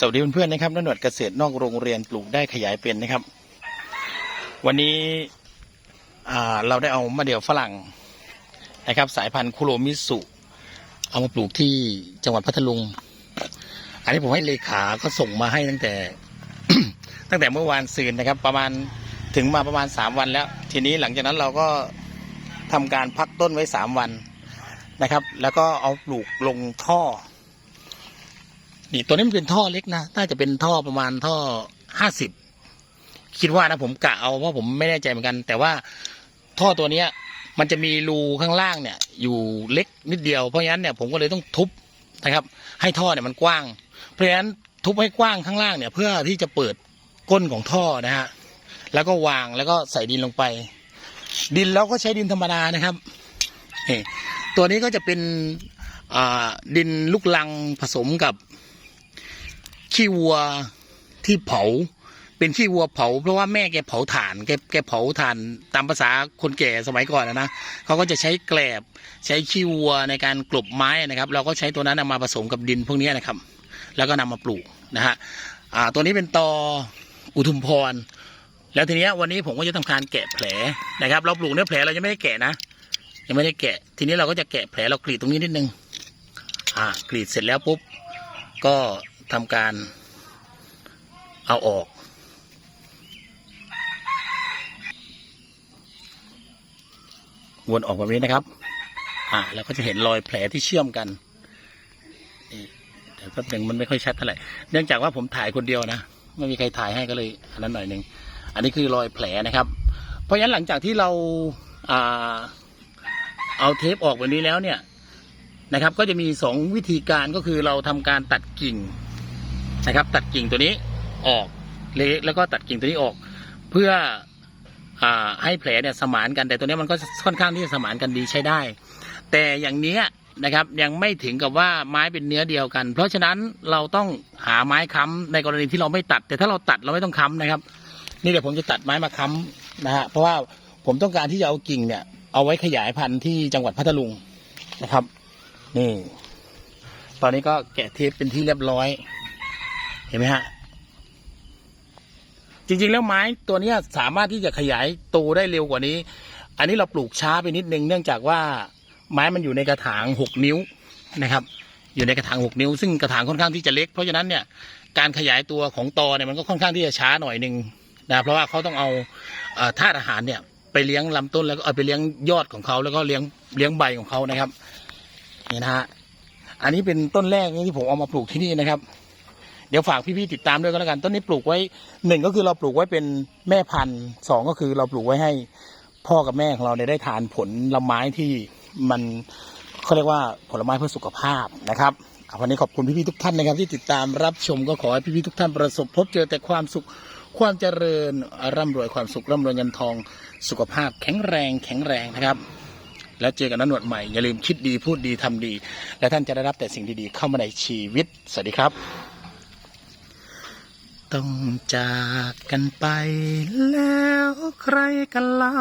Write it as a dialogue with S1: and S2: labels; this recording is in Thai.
S1: สวัสดีเพื่อนๆนะครับนหนวดเกษตรนอกโรงเรียนปลูกได้ขยายเป็นนะครับ วันนี้เราได้เอามะเดี่ยวฝรั่งนะครับ สายพันธุ์คุโรมิสุ เอามาปลูกที่จังหวัดพัทลุง อันนี้ผมให้เลขาก็ส่งมาให้ตั้งแต่ ตั้งแต่เมื่อวานซืนนะครับ ประมาณถึงมาประมาณสามวันแล้ว ทีนี้หลังจากนั้นเราก็ทำการพักต้นไว้สามวันนะครับ แล้วก็เอาปลูกลงท่อ นี่ตัวนี้มันเป็นท่อเล็กนะน่าจะเป็นท่อประมาณท่อห้าสิบคิดว่านะผมกะเอาเพราะผมไม่แน่ใจเหมือนกัน แต่ว่าท่อตัวเนี้ย มันจะมีรูข้างล่างเนี่ย อยู่เล็กนิดเดียวเพราะฉะนั้นเนี่ยผมก็เลยต้องทุบนะครับ ให้ท่อเนี่ยมันกว้าง เพราะฉะนั้นทุบให้กว้างข้างล่างเนี่ย เพื่อที่จะเปิดก้นของท่อนะฮะแล้วก็วางแล้วก็ใส่ดินลงไป ดินเราก็ใช้ดินธรรมดานะครับตัวนี้ก็จะเป็นดินลูกลังผสมกับ ขี้วัวที่เผา เป็นขี้วัวเผา เพราะว่าแม่แกเผาถ่านแกแกเผาถ่านตามภาษาคนแก่สมัยก่อนนะเขาก็จะใช้แกลบใช้ขี้วัวในการกลบไม้นะครับ เราก็ใช้ตัวนั้นนะมาผสมกับดินพวกนี้นะครับ แล้วก็นำมาปลูกนะฮะอ่าตัวนี้เป็นตออุทุมพร แล้วทีเนี้ยวันนี้ผมก็จะทำการแกะแผลนะครับ เราปลูกเนื้อแผลเรายังไม่ได้แกะนะยังไม่ได้แกะ ทีนี้เราก็จะแกะแผลเรากรีดตรงนี้นิดนึง อ่ากรีดเสร็จแล้วปุ๊บ ก็ ทำการเอาออก วนออกแบบนี้นะครับ อ่าแล้วก็จะเห็นรอยแผลที่เชื่อมกันแต่แป๊บหนึ่งมันไม่ค่อยชัดเท่าไหร่ เนื่องจากว่าผมถ่ายคนเดียวนะ ไม่มีใครถ่ายให้ก็เลยอันนั้นหน่อยหนึ่ง อันนี้คือรอยแผลนะครับ เพราะฉะนั้นหลังจากที่เราอ่าเอาเทปออกแบบนี้แล้วเนี่ยนะครับ ก็จะมีสองวิธีการก็คือเราทำการตัดกิ่ง นะครับ ตัดกิ่งตัวนี้ออกเละแล้วก็ตัดกิ่งตัวนี้ออก เพื่อให้แผลเนี่ยสมานกันแต่ตัวนี้มันก็ค่อนข้างที่จะสมานกันดีใช้ได้ แต่อย่างเนี้ยนะครับยังไม่ถึงกับว่าไม้เป็นเนื้อเดียวกัน เพราะฉะนั้นเราต้องหาไม้ค้ำในกรณีที่เราไม่ตัด แต่ถ้าเราตัดเราไม่ต้องค้ำนะครับ นี่เดี๋ยวผมจะตัดไม้มาค้ำนะฮะเพราะว่าผมต้องการที่จะเอากิ่งเนี่ย เอาไว้ขยายพันธุ์ที่จังหวัดพัทลุงนะครับ นี่ ตอนนี้ก็แกะเทปเป็นที่เรียบร้อย เห็นไหมฮะ จริง ๆ แล้วไม้ตัวนี้สามารถที่จะขยายโตได้เร็วกว่านี้ อันนี้เราปลูกช้าไปนิดนึง เนื่องจากว่าไม้มันอยู่ในกระถางหกนิ้วนะครับ อยู่ในกระถางหกนิ้ว ซึ่งกระถางค่อนข้างที่จะเล็ก เพราะฉะนั้นเนี่ยการขยายตัวของตอเนี่ยมันก็ค่อนข้างที่จะช้าหน่อยหนึ่งนะเพราะว่าเขาต้องเอาธาตุอาหารเนี่ย ไปเลี้ยงลำต้นแล้วก็เอาไปเลี้ยงยอดของเขาแล้วก็เลี้ยงเลี้ยงใบของเขานะครับนี่นะฮะอันนี้เป็นต้นแรกที่ผมเอามาปลูกที่นี่นะครับ เดี๋ยวฝากพี่ๆติดตามด้วยก็แล้วกันต้นนี้ปลูกไว้หนึ่งก็คือเราปลูกไว้เป็นแม่พันธุ์สองก็คือเราปลูกไว้ให้พ่อกับแม่ของเราเนี่ยได้ทานผลลไม้ที่มันเขาเรียกว่าผลไม้เพื่อสุขภาพนะครับวันนี้ขอบคุณพี่ๆทุกท่านนะครับ ที่ติดตามรับชมก็ขอให้พี่ๆทุกท่านประสบพบเจอแต่ความสุขความเจริญร่ำรวยความสุขร่ำรวยเงินทองสุขภาพแข็งแรงแข็งแรงนะครับ แล้วเจอกันนหนวดใหม่ อย่าลืมคิดดีพูดดีทำดี และท่านจะได้รับแต่สิ่งดีๆเข้ามาในชีวิต สวัสดีครับ ต้องจากกันไปแล้วใครกันเล่า